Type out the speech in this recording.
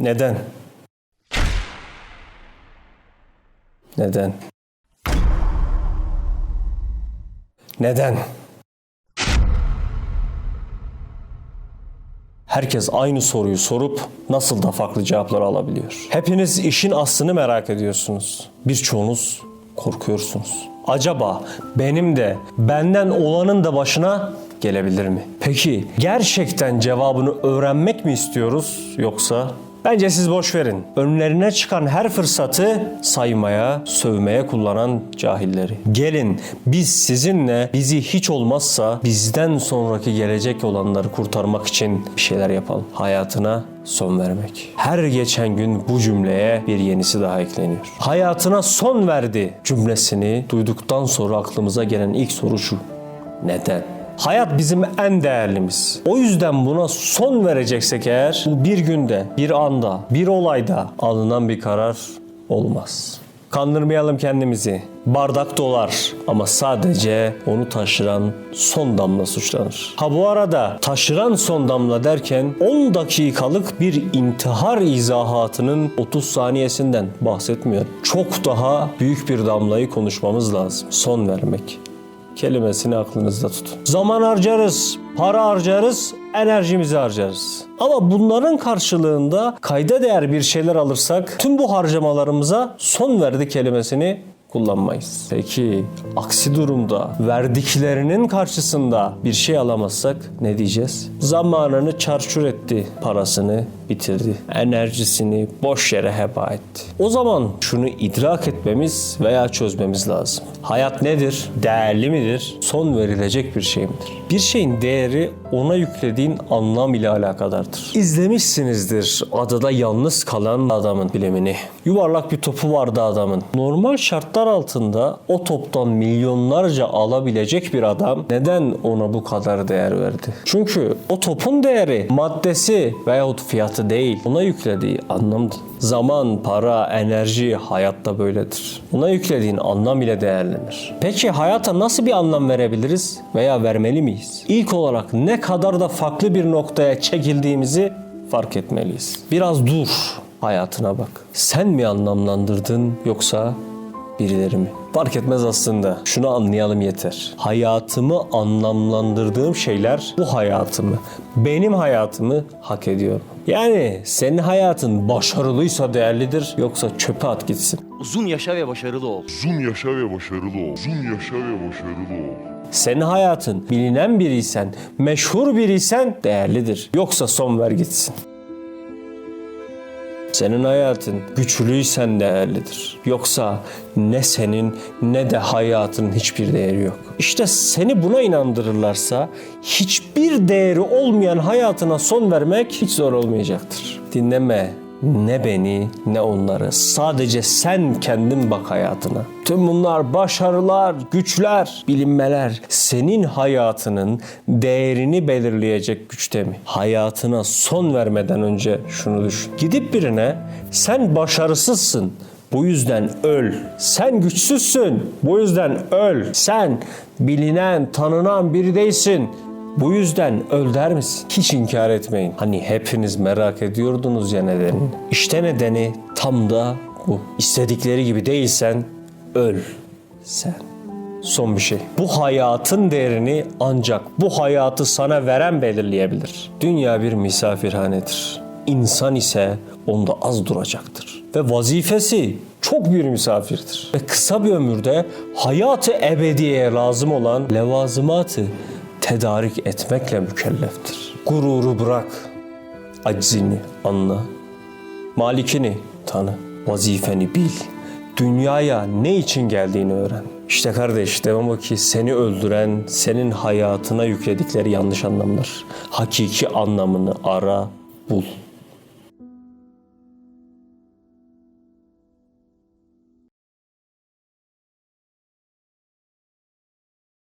Neden? Neden? Neden? Herkes aynı soruyu sorup nasıl da farklı cevaplar alabiliyor. Hepiniz işin aslını merak ediyorsunuz. Birçoğunuz korkuyorsunuz. Acaba benim de benden olanın da başına gelebilir mi? Peki gerçekten cevabını öğrenmek mi istiyoruz yoksa Bence siz boş verin. Önlerine çıkan her fırsatı saymaya, sövmeye kullanan cahilleri. Gelin biz sizinle bizi hiç olmazsa bizden sonraki gelecek olanları kurtarmak için bir şeyler yapalım. Hayatına son vermek. Her geçen gün bu cümleye bir yenisi daha ekleniyor. Hayatına son verdi cümlesini duyduktan sonra aklımıza gelen ilk soru şu. Neden? Hayat bizim en değerlimiz. O yüzden buna son vereceksek eğer bir günde, bir anda, bir olayda alınan bir karar olmaz. Kandırmayalım kendimizi. Bardak dolar ama sadece onu taşıran son damla suçlanır. Ha bu arada taşıran son damla derken 10 dakikalık bir intihar izahatının 30 saniyesinden bahsetmiyorum. Çok daha büyük bir damlayı konuşmamız lazım. Son vermek kelimesini aklınızda tutun. Zaman harcarız, para harcarız, enerjimizi harcarız. Ama bunların karşılığında kayda değer bir şeyler alırsak tüm bu harcamalarımıza son verdi kelimesini kullanmayız. Peki aksi durumda verdiklerinin karşısında bir şey alamazsak ne diyeceğiz? Zamanını çarçur etti, parasını bitirdi, enerjisini boş yere heba etti. O zaman şunu idrak etmemiz veya çözmemiz lazım. Hayat nedir? Değerli midir? Son verilecek bir şey midir? Bir şeyin değeri ona yüklediğin anlam ile alakadardır. İzlemişsinizdir adada yalnız kalan adamın bilimini. Yuvarlak bir topu vardı adamın. Normal şartlar altında o toptan milyonlarca alabilecek bir adam neden ona bu kadar değer verdi? Çünkü o topun değeri maddesi veyahut fiyatı değil. Ona yüklediği anlamdı. Zaman, para, enerji hayatta böyledir. Ona yüklediğin anlam ile değerlenir. Peki hayata nasıl bir anlam verebiliriz veya vermeli miyiz? İlk olarak ne kadar da farklı bir noktaya çekildiğimizi fark etmeliyiz. Biraz dur, hayatına bak. Sen mi anlamlandırdın yoksa birileri mi? Fark etmez aslında. Şunu anlayalım yeter. Hayatımı anlamlandırdığım şeyler bu hayatımı, benim hayatımı hak ediyor. Yani senin hayatın başarılıysa değerlidir yoksa çöpe at gitsin. Uzun yaşa ve başarılı ol. Uzun yaşa ve başarılı ol. Uzun yaşa ve başarılı ol. Senin hayatın bilinen biriysen, meşhur biriysen değerlidir. Yoksa son ver gitsin. Senin hayatın güçlüysen değerlidir. Yoksa ne senin ne de hayatın hiçbir değeri yok. İşte seni buna inandırırlarsa hiçbir değeri olmayan hayatına son vermek hiç zor olmayacaktır. Dinleme ne beni ne onları. Sadece sen kendin bak hayatına. Tüm bunlar başarılar, güçler, bilinmeler senin hayatının değerini belirleyecek güçte mi? Hayatına son vermeden önce şunu düşün. Gidip birine sen başarısızsın. Bu yüzden öl. Sen güçsüzsün. Bu yüzden öl. Sen bilinen, tanınan biri değilsin. Bu yüzden öl der misin? Hiç inkar etmeyin. Hani hepiniz merak ediyordunuz ya nedenini. İşte nedeni tam da bu. İstedikleri gibi değilsen öl sen. Son bir şey. Bu hayatın değerini ancak bu hayatı sana veren belirleyebilir. Dünya bir misafirhanedir. İnsan ise onda az duracaktır. Ve vazifesi çok bir misafirdir. Ve kısa bir ömürde hayatı ebediyeye lazım olan levazımatı tedarik etmekle mükelleftir. Gururu bırak, aczini anla, malikini tanı, vazifeni bil, dünyaya ne için geldiğini öğren. İşte kardeş devam o ki seni öldüren, senin hayatına yükledikleri yanlış anlamlar. Hakiki anlamını ara, bul.